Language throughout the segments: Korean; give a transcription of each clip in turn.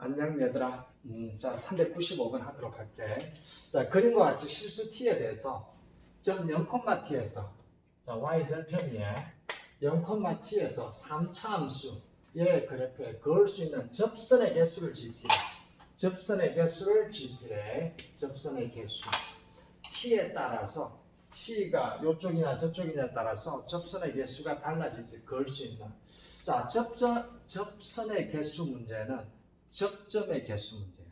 안녕 얘들아. 음, 자 395번 하도록 할게. 자 그림과 같이 실수 t에 대해서 점 0,t에서 자 y 절편이에 0,t에서 3차 함수 얘 그래프에 그을 수 있는 접선의 개수를 gt래. 접선의 개수를 gt래. 접선의 개수 t에 따라서 t가 이쪽이나 저쪽이냐에 따라서 접선의 개수가 달라지지 그을 수 있는 자 접점 접선의 개수 문제는 접점의 개수 문제야.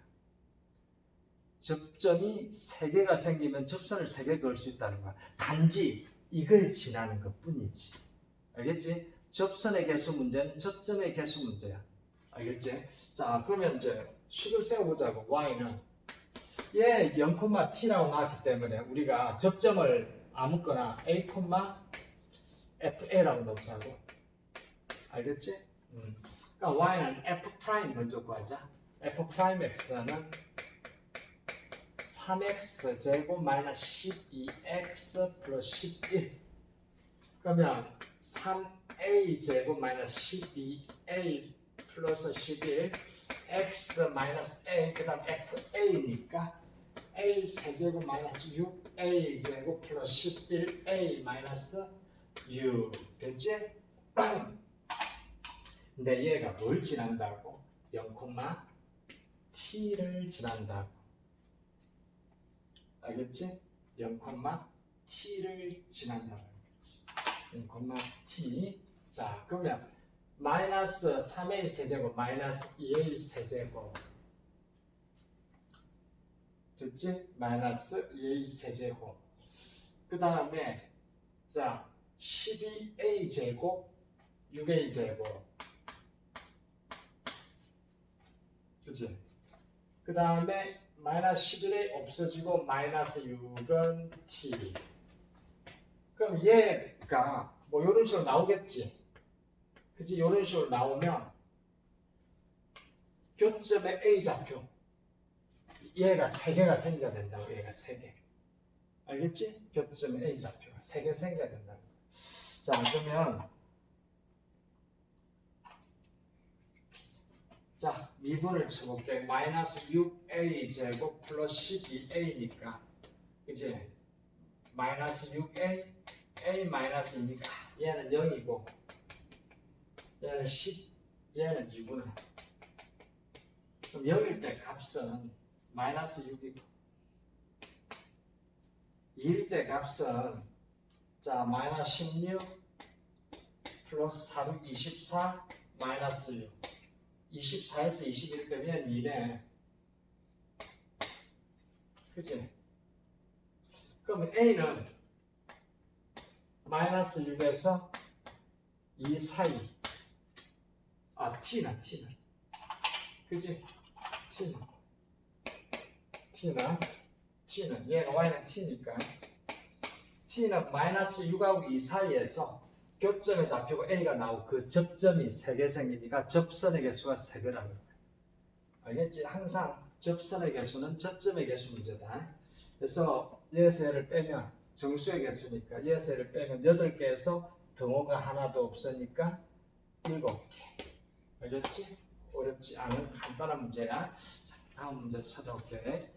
접점이 세 개가 생기면 접선을 세개 그을 수 있다는 거야. 단지 이걸 지나는 것 뿐이지. 알겠지? 접선의 개수 문제는 접점의 개수 문제야. 알겠지? 자, 그러면 이제 식을 세워보자고. y는 얘 0,t라고 나왔기 때문에 우리가 접점을 아무거나 a, fa라고 넣자고. 알겠지? 음. 그러니까 y는 f 프라임 먼저 구하자. f 프라임 x는 3x 제곱 마이너스 12x 플러스 11 그러면 3a 제곱 마이너스 12a 플러스 11 x 마이너스 a 그 다음 fa니까 a 세제곱 마이너스 6a 제곱 플러스 11a 마이너스 6 됐지? 근데 얘가 뭘 지난다고? 0,t를 지난다고. 알겠지? 0,t를 지난다는 거지. 0,t. 자, 그러면 마이너스 3a 세제곱 마이너스 2a 세제곱. 됐지? 마이너스 2a 세제곱. 그 다음에 자 12a 제곱 6a 제곱. 그치? 그 다음에 마이너스 11이 없어지고 마이너스 6은 t. 그럼 얘가 뭐 이런 식으로 나오겠지. 그치? 이런 식으로 나오면 교점의 A 좌표 얘가 세 개가 생겨야 된다고 얘가 세 개. 알겠지? 교점의 A 좌표가 세개 생겨야 된다고. 자 그러면 자, 미분을 쳐볼게. 마이너스 6a 제곱 플러스 12a니까. 이제 마이너스 6a, a 마이너스니까. 얘는 0이고 얘는 10, 얘는 2분의 그럼 0일 때 값은 마이너스 6이고 2일 때 값은 자 마이너스 16 플러스 4, 6, 24 마이너스 6 24에서 21 빼면 2네. 그치? 그럼 A는 마이너스 6에서 2 사이. 아, T는, T는. 그치? T는. T는, T는. 얘가 Y는 T니까. T는 마이너스 6하고 2 사이에서 교점의 좌표가 A가 나오고 그 접점이 세 개 생기니까 접선의 개수가 세 개라는 거야. 알겠지? 항상 접선의 개수는 접점의 개수 문제다. 그래서 얘를 빼면 정수의 개수니까 얘를 빼면 8개에서 등호가 하나도 없으니까 7개. 알겠지? 어렵지 않은 간단한 문제야. 자, 다음 문제 찾아올게.